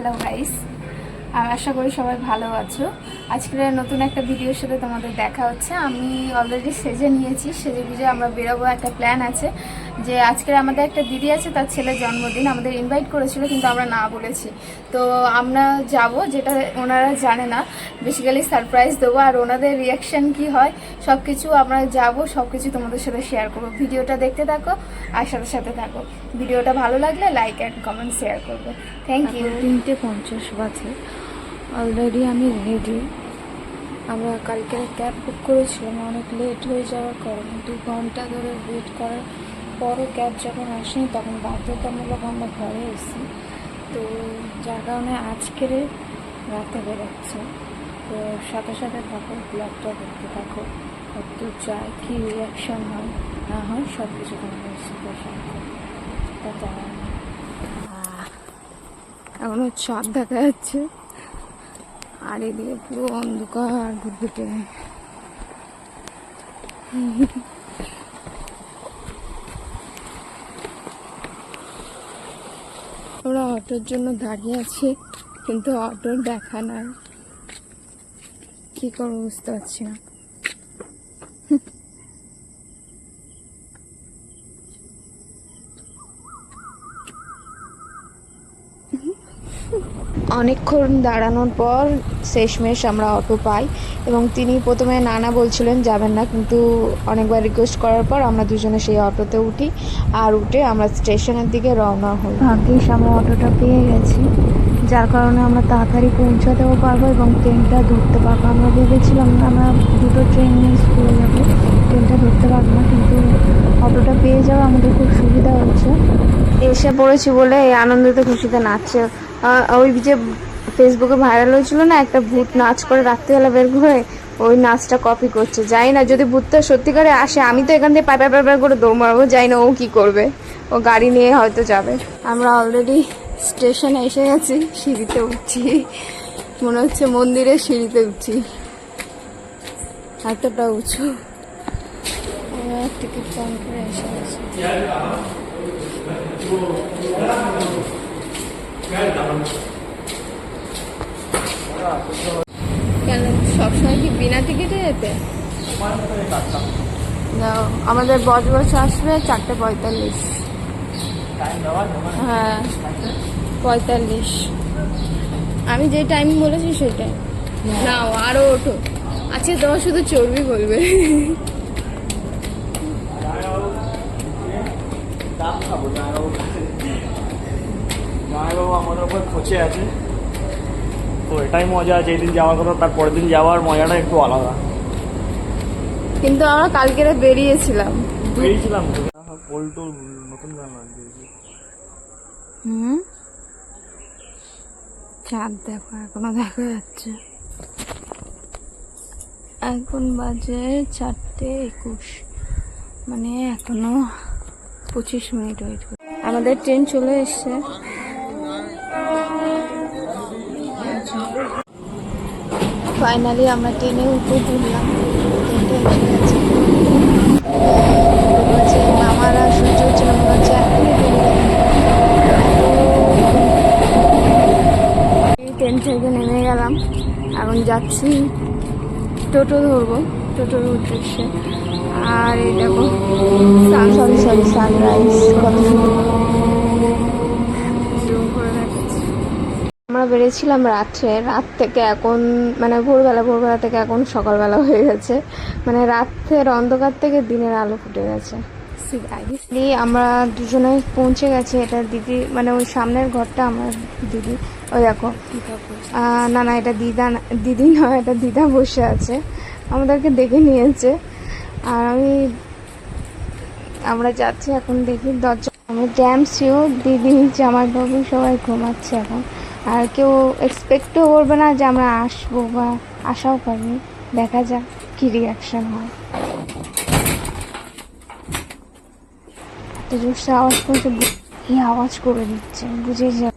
Hello guys! আশা করি সবাই ভালো আছো। আজকের নতুন একটা ভিডিওর সাথে তোমাদের দেখা হচ্ছে। আমি অলরেডি সেজে নিয়েছি, সেজে গুজে আমরা বেরোবো, একটা প্ল্যান আছে যে আজকের আমাদের একটা দিদি আছে, তার ছেলের জন্মদিন। আমাদের ইনভাইট করেছিল, কিন্তু আমরা না বলেছি। তো আমরা যাব, যেটা ওনারা জানে না। বেসিক্যালি সারপ্রাইজ দেবো, আর ওনাদের রিয়াকশান কি হয় সব কিছু আমরা যাব সব কিছু তোমাদের সাথে শেয়ার করব। ভিডিওটা দেখতে থাকো, আর সাথে সাথে থাকো। ভিডিওটা ভালো লাগলে লাইক অ্যান্ড কমেন্ট শেয়ার করবে। থ্যাংক ইউ তিনটে পঞ্চাশ বাজে। অলরেডি আমি রেডি আমরা কালকে ক্যাব বুক করেছিলাম অনেক লেট হয়ে যাওয়ার কারণে দু ঘণ্টা ধরে ওয়েট করার পরও ক্যাব যখন আসেনি তখন বাধ্যতামূলক আমরা ঘরে এসেছি। তো যার কারণে আজকের রাতে বেরোচ্ছে। তো সাথে সাথে থাকো ব্লগটা দেখতে থাকো। কত যায় কী রিয়াকশান হয় না হয় সব কিছু তোমাদের সাথে শেয়ার করব। তা এখনও চাঁদ দেখা যাচ্ছে। আর এদিকে পুরো অন্ধকার ঘুরঘুটে আমরা অটোর জন্য দাঁড়িয়ে আছি, কিন্তু অটোর দেখা নাই। কি করব বুঝতে পারছি না। অনেকক্ষণ দাঁড়ানোর পর শেষমেশ আমরা অটো পাই এবং তিনি প্রথমে নানা বলছিলেন যাবেন না। কিন্তু অনেকবার রিকোয়েস্ট করার পর আমরা দুজনে সেই অটোতে উঠি আর উঠে আমরা স্টেশনের দিকে রওনা হই। ভাগ্যিস আমরা অটোটা পেয়ে গেছি যার কারণে আমরা তাড়াতাড়ি পৌঁছাতেও পারব এবং ট্রেনটা ধরতে পারব। আমরা ভেবেছিলাম আমরা দুটো ট্রেন মিস করে যাব ট্রেনটা ধরতে পারব না কিন্তু অটোটা পেয়ে যাওয়া আমাদের খুব সুবিধা হচ্ছে এসে পড়েছি বলে এই আনন্দতে খুশিতে নাচছে। ওই যে ফেসবুকে ভাইরাল হয়েছিল না, একটা ভূত নাচ করে রাত্রিবেলা বের করে ওই নাচটা কপি করছে। যাই না, যদি ভূতটা সত্যিকারে আসে, আমি তো এখান থেকে পাই পাই পাই করে দৌড় মারবো যাই না, ও কি করবে? ও গাড়ি নিয়ে হয়তো যাবে। আমরা অলরেডি স্টেশনে এসে গেছি, সিঁড়িতে উঠছি। মনে হচ্ছে মন্দিরের সিঁড়িতে উঠছি। এতটা উঁচু। টিকিট কাউন্টারে এসে গেছি। কেন? সবসময় কি বিনা টিকিটে যেতে? দাও আমাদের বজ বস আসবে চারটে পঁয়তাল্লিশ। হ্যাঁ পঁয়তাল্লিশ। আমি যে টাইম বলেছি, সেই টাইম নাও আরও ওঠো। আজকে তোমার শুধু চর্বি বলবে। আমাদের খোঁচে আছে। তো এটাই মজা যেই দিন যাওয়ার কথা তার পরের দিন যাওয়ার মজাটা একটু আলাদা। কিন্তু আমরা কালকে বেরিয়েছিলাম। বেরিয়েছিলাম পোল্টু নতুন জানলাম হুম? চাঁদ দেখো এখনও দেখা যাচ্ছে। এখন বাজে চারটে একুশ। মানে এখনও পঁচিশ মিনিট ওয়েট আমাদের ট্রেন চলে এসছে। ফাইনালি আমরা ট্রেনে উঠে হচ্ছে ট্রেন থেকে নেমে গেলাম। এখন যাচ্ছি টোটো ধরবো। টোটোর উদ্দেশ্যে। আর এই দেখো সরি সরি সানরাইজ কত সুন্দর। আমরা বেরিয়েছিলাম রাত্রে রাত থেকে এখন মানে ভোরবেলা ভোরবেলা থেকে এখন সকালবেলা হয়ে গেছে। মানে রাতের অন্ধকার থেকে দিনের আলো ফুটে গেছে। আমরা দুজনে পৌঁছে গেছি এটা দিদি মানে ওই সামনের ঘরটা আমার দিদি। ওই দেখো না না এটা দিদা না- দিদি নয় এটা দিদা বসে আছে। আমাদেরকে দেখে নিয়েছে। আর আমি আমরা যাচ্ছি এখন দেখি দরজা। আমি ড্যাম শিওর দিদি জামাইবাবু সবাই ঘুমাচ্ছে এখন। আর কেউ এক্সপেক্টও করবে না যে আমরা আসব বা আশাও করিনি দেখা যাক কি রিয়াকশন হয়। এত জোরসে আওয়াজ করছে কি আওয়াজ করে দিচ্ছে, বুঝে যা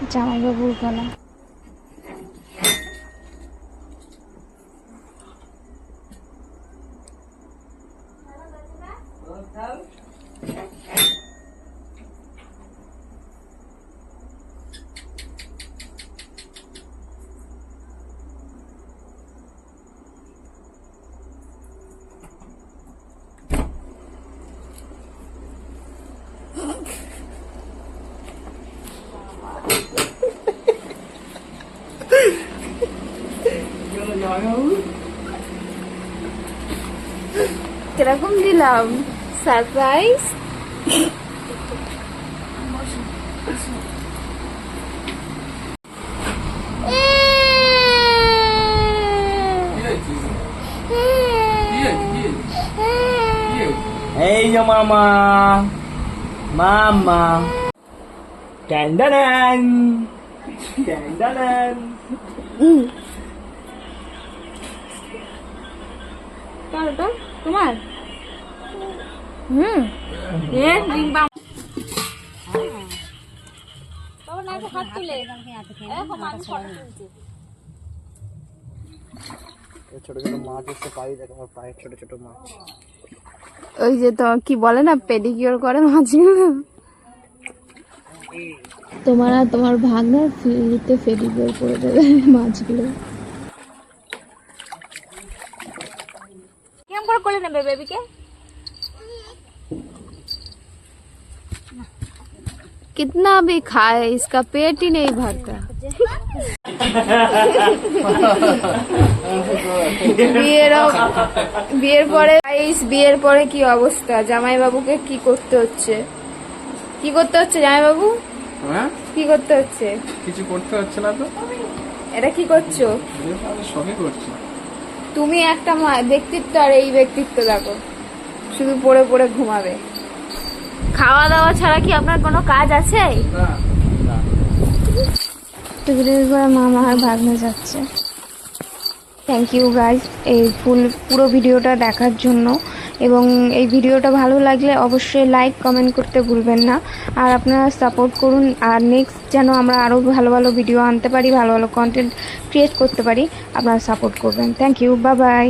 জামাইবাবুর গলা। কীরকম দিলাম সারপ্রাইজ এই যে মামা মামা ক্যান্ডানান ক্যান্ডানান তোমার হুম। এ রিং বাম। ছোট ছোট মাছ এসে পাই দেখো আমার পায়ের ছোট ছোট মাছ। ওই যে তো কি বলে না পেডিকিওর করে মাছগুলো তোমার আর তোমার ভাগনার ফ্রিতে ফেরি বের করে দেবে মাছগুলো। কেমন করে কোলে নেবে বেবিকে कितना भी खाए इसका पेट ही नहीं भरता বিয়ের অব- বিয়ের পরে গাইস বিয়ের পরে কি অবস্থা জামাই বাবুকে কি করতে হচ্ছে কি করতে হচ্ছে জামাই বাবু হ্যাঁ কি করতে হচ্ছে কিছু করতে হচ্ছে না তো এটা কি করছো সবই করছি তুমি একটা মা- ব্যক্তিত্ব আর এই ব্যক্তিত্ব দেখো শুধু পড়ে পড়ে ঘুমাবে। খাওয়া দাওয়া ছাড়া কি আপনার কোনো কাজ আছে? করে মামা আর ভাগনা যাচ্ছে। থ্যাংক ইউ গাইজ এই ফুল পুরো ভিডিওটা দেখার জন্য। এবং এই ভিডিওটা ভালো লাগলে অবশ্যই লাইক কমেন্ট করতে ভুলবেন না। আর আপনারা সাপোর্ট করুন। আর নেক্সট যেন আমরা আরও ভালো ভালো ভিডিও আনতে পারি ভালো ভালো কন্টেন্ট ক্রিয়েট করতে পারি আপনারা সাপোর্ট করবেন। Thank you bye bye